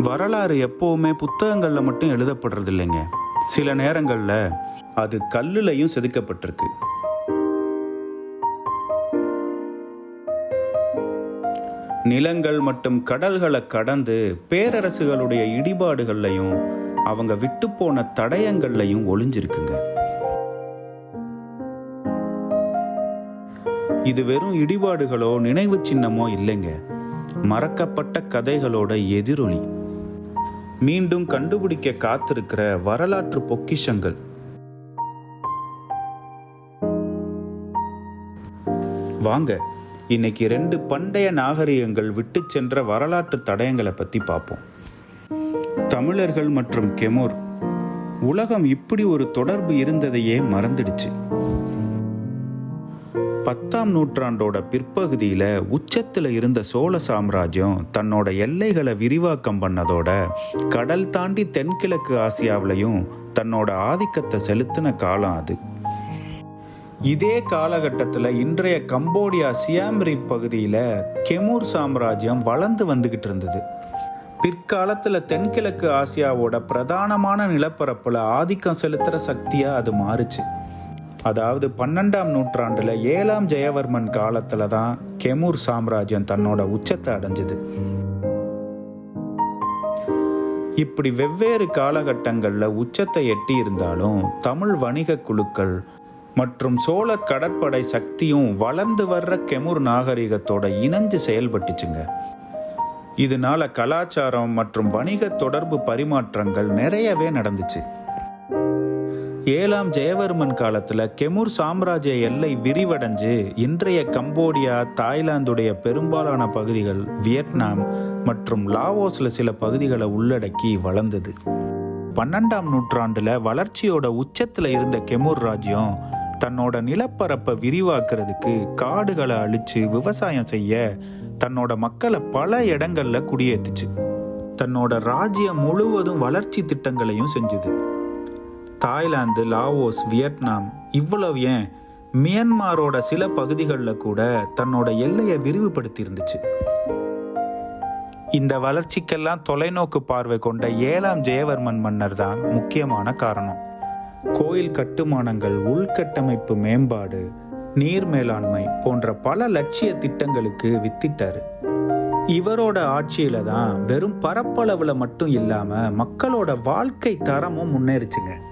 வரலாறு எப்போவுமே புத்தகங்களில் மட்டும் எழுதப்படுறது இல்லைங்க சில நேரங்களில் அது கல்லுலையும் செதுக்கப்பட்டிருக்கு. நிலங்கள் மற்றும் கடல்களை கடந்து பேரரசுகளுடைய இடிபாடுகள்லையும் அவங்க விட்டு போன தடயங்கள்லையும் ஒளிஞ்சிருக்குங்க. இது வெறும் இடிபாடுகளோ நினைவு சின்னமோ இல்லைங்க. மறக்கப்பட்ட கதைகளோட எதிரொலி. மீண்டும் கண்டுபிடிக்க காத்திருக்கிற வரலாற்று பொக்கிஷங்கள். வாங்க இன்னைக்கு ரெண்டு பண்டைய நாகரிகங்கள் விட்டு சென்ற வரலாற்று தடயங்களை பத்தி பார்ப்போம். தமிழர்கள் மற்றும் கெமோர். உலகம் இப்படி ஒரு தொடர்பு இருந்ததையே மறந்துடுச்சு. பத்தாம் நூற்றாண்டோட பிற்பகுதியில் உச்சத்தில் இருந்த சோழ சாம்ராஜ்யம் தன்னோட எல்லைகளை விரிவாக்கம் பண்ணதோட கடல் தாண்டி தென்கிழக்கு ஆசியாவிலையும் தன்னோட ஆதிக்கத்தை செலுத்தின காலம் அது. இதே காலகட்டத்தில் இன்றைய கம்போடியா சியாம்ரி பகுதியில் கெமூர் சாம்ராஜ்யம் வளர்ந்து வந்துகிட்டு இருந்தது. பிற்காலத்தில் தென்கிழக்கு ஆசியாவோட பிரதானமான நிலப்பரப்பில் ஆதிக்கம் செலுத்துகிற சக்தியாக அது மாறுச்சு. அதாவது பன்னெண்டாம் நூற்றாண்டில் ஏழாம் ஜெயவர்மன் காலத்தில் தான் கெமூர் சாம்ராஜ்யம் தன்னோட உச்சத்தை அடைஞ்சுது. இப்படி வெவ்வேறு காலகட்டங்களில் உச்சத்தை எட்டி இருந்தாலும் தமிழ் வணிக குழுக்கள் மற்றும் சோழ கடற்படை சக்தியும் வளர்ந்து வர்ற கெமூர் நாகரிகத்தோட இணைஞ்சு செயல்பட்டுச்சுங்க. இதனால கலாச்சாரம் மற்றும் வணிக தொடர்பு பரிமாற்றங்கள் நிறையவே நடந்துச்சு. ஏழாம் ஜெயவர்மன் காலத்தில் கெமுர் சாம்ராஜ்ய எல்லை விரிவடைஞ்சு இன்றைய கம்போடியா தாய்லாந்துடைய பெரும்பாலான பகுதிகள் வியட்நாம் மற்றும் லாவோஸில் சில பகுதிகளை உள்ளடக்கி வளர்ந்தது. பன்னெண்டாம் நூற்றாண்டில் வளர்ச்சியோட உச்சத்தில் இருந்த கெமுர் ராஜ்யம் தன்னோட நிலப்பரப்பை விரிவாக்குறதுக்கு காடுகளை அழிச்சு விவசாயம் செய்ய தன்னோட மக்களை பல இடங்களில் குடியேற்றுச்சு தன்னோட ராஜ்யம் முழுவதும் வளர்ச்சி திட்டங்களையும் செஞ்சுது. தாய்லாந்து லாவோஸ் வியட்நாம் இவ்வளவு ஏன்? மியான்மாரோட சில பகுதிகளில் கூட தன்னோட எல்லையை விரிவுபடுத்தி இருந்துச்சு இந்த வளர்ச்சிக்கெல்லாம் தொலைநோக்கு பார்வை கொண்ட ஏழாம் ஜெயவர்மன் மன்னர் தான் முக்கியமான காரணம். கோயில் கட்டுமானங்கள் உள்கட்டமைப்பு மேம்பாடு நீர் மேலாண்மை போன்ற பல லட்சிய திட்டங்களுக்கு வித்திட்டார். இவரோட ஆட்சியில தான் வெறும் பரப்பளவில் மட்டும் இல்லாமல் மக்களோட வாழ்க்கை தரமும் முன்னேறிச்சுங்க.